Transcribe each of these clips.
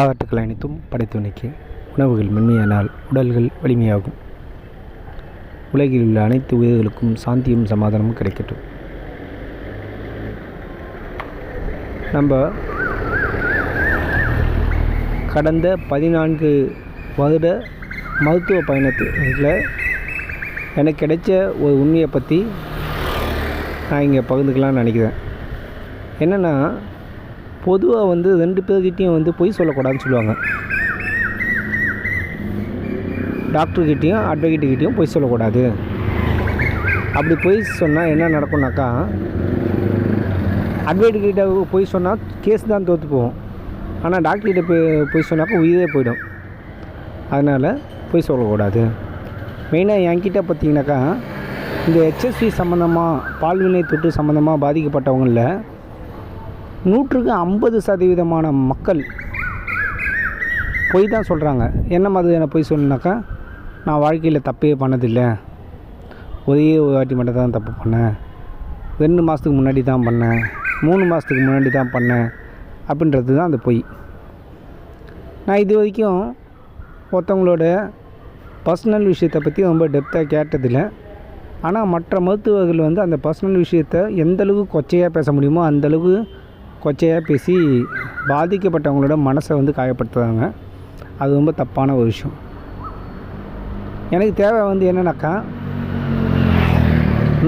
பாராட்டுக்கள் அனைத்தும் படைத்துணைக்கு உணவுகள் மென்மையானால் உடல்கள் வலிமையாகும். உலகில் உள்ள அனைத்து உயிர்களுக்கும் சாந்தியும் சமாதானமும் கிடைக்கட்டும். நம்ம கடந்த பதினான்கு வருட மருத்துவ பயணத்தில் எனக்கு கிடைச்ச ஒரு உண்மையை பற்றி நான் இங்கே பகிர்ந்துக்கலாம்னு நினைக்கிறேன். என்னென்னா பொதுவாக வந்து ரெண்டு பேர்கிட்டையும் வந்து பொய் சொல்லக்கூடாதுன்னு சொல்லுவாங்க. டாக்டர்கிட்டையும் அட்வொகேட்டுக்கிட்டையும் பொய் சொல்லக்கூடாது. அப்படி பொய் சொன்னால் என்ன நடக்கும்னாக்கா அட்வொகேட்டுக்கிட்ட பொய் சொன்னால் கேஸ் தான் தோற்று போகும். ஆனால் டாக்டர்கிட்ட போய் பொய் சொன்னாக்கா உயிரே போயிடும். அதனால் பொய் சொல்லக்கூடாது. மெயினாக என்கிட்ட பார்த்தீங்கன்னாக்கா இந்த ஹெச்எஸ்வி சம்மந்தமாக பால்வினை தொற்று சம்மந்தமாக பாதிக்கப்பட்டவங்களில் நூற்றுக்கு ஐம்பது சதவீதமான மக்கள் பொய் தான் சொல்கிறாங்க என்ன மாதிரியான பொய் சொன்னாக்கா நான் வாழ்க்கையில் தப்பே பண்ணதில்லை. ஒரே ஒரு வாட்டி மட்டும் தான் தப்பு பண்ணேன். ரெண்டு மாதத்துக்கு முன்னாடி தான் பண்ணேன். மூணு மாதத்துக்கு முன்னாடி தான் பண்ணேன். அப்படின்றது தான் அந்த பொய். நான் இது வரைக்கும் ஒருத்தவங்களோட பர்சனல் விஷயத்தை பற்றி ரொம்ப டெப்த்தாக கேட்டதில்லை. ஆனால் மற்ற மருத்துவர்கள் வந்து அந்த பர்சனல் விஷயத்தை எந்தளவுக்கு கொச்சையாக பேச முடியுமோ அந்த கொச்சையாக பேசி பாதிக்கப்பட்டவங்களோட மனசை வந்து காயப்படுத்துகிறாங்க அது ரொம்ப தப்பான ஒரு விஷயம். எனக்கு தேவை வந்து என்னென்னாக்கா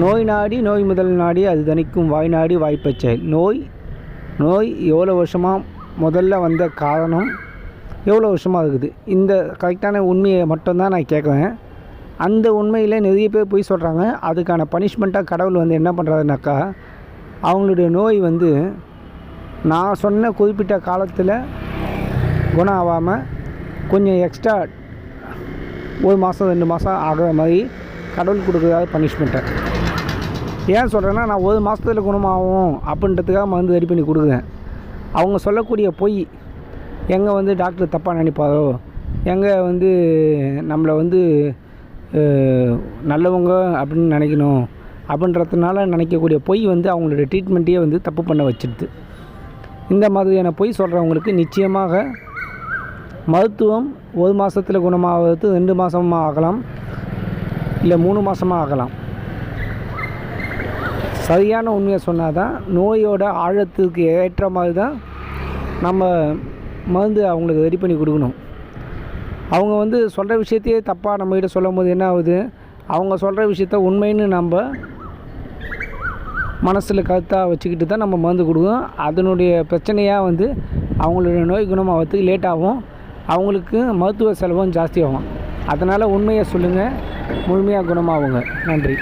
நோய் நாடி நோய் முதல் நாடி அது தணிக்கும் வாய் நாடி வாய்ப்பச்சை நோய் நோய் எவ்வளோ வருஷமாக முதல்ல வந்த காரணம் எவ்வளோ வருஷமாக இருக்குது? இந்த கரெக்டான உண்மையை மட்டும்தான் நான் கேட்குறேன். அந்த உண்மையில் நிறைய பேர் போய் சொல்கிறாங்க அதுக்கான பனிஷ்மெண்ட்டாக கடவுள் வந்து என்ன பண்ணுறாருனாக்கா அவங்களுடைய நோய் வந்து நான் சொன்ன குறிப்பிட்ட காலத்தில் குணம் ஆகாமல் கொஞ்சம் எக்ஸ்ட்ரா ஒரு மாதம் ரெண்டு மாதம் ஆகிற மாதிரி கடவுள் கொடுக்குறாரு பனிஷ்மெண்ட்டை ஏன் சொல்கிறேன்னா நான் ஒரு மாதத்தில் குணமாகும் அப்படின்றதுக்காக மருந்து ரெடி பண்ணி கொடுக்குறேன். அவங்க சொல்லக்கூடிய பொய் எங்கே வந்து டாக்டர் தப்பாக நினைப்பாரோ எங்கே வந்து நம்மளை வந்து நல்லவங்க அப்படின்னு நினைக்கணும் அப்படின்றதுனால நினைக்கக்கூடிய பொய் வந்து அவங்களோட ட்ரீட்மெண்ட்டையே வந்து தப்பு பண்ண வச்சிடுது. இந்த மாதிரியான பொய் சொல்கிறவங்களுக்கு நிச்சயமாக மருத்துவம் ஒரு மாதத்தில் குணமாகிறது ரெண்டு மாதமாக ஆகலாம் இல்லை மூணு மாதமாக ஆகலாம். சரியான உண்மையை சொன்னால் தான் நோயோட ஆழத்துக்கு ஏற்ற மாதிரி தான் நம்ம மருந்து அவங்களுக்கு ரெடி பண்ணி கொடுக்கணும். அவங்க வந்து சொல்கிற விஷயத்தையே தப்பாக நம்மகிட்ட சொல்லும் போது என்ன ஆகுது? அவங்க சொல்கிற விஷயத்த உண்மைன்னு நம்ம மனசில் கருத்தாக வச்சுக்கிட்டு தான் நம்ம மருந்து கொடுக்கணும். அதனுடைய பிரச்சனையாக வந்து அவங்களுடைய நோய் குணமாகிறதுக்கு லேட் ஆகும். அவங்களுக்கு மருத்துவ செலவும் ஜாஸ்தியாகும் அதனால் உண்மையை சொல்லுங்கள் முழுமையாக குணமாகுங்க. நன்றி.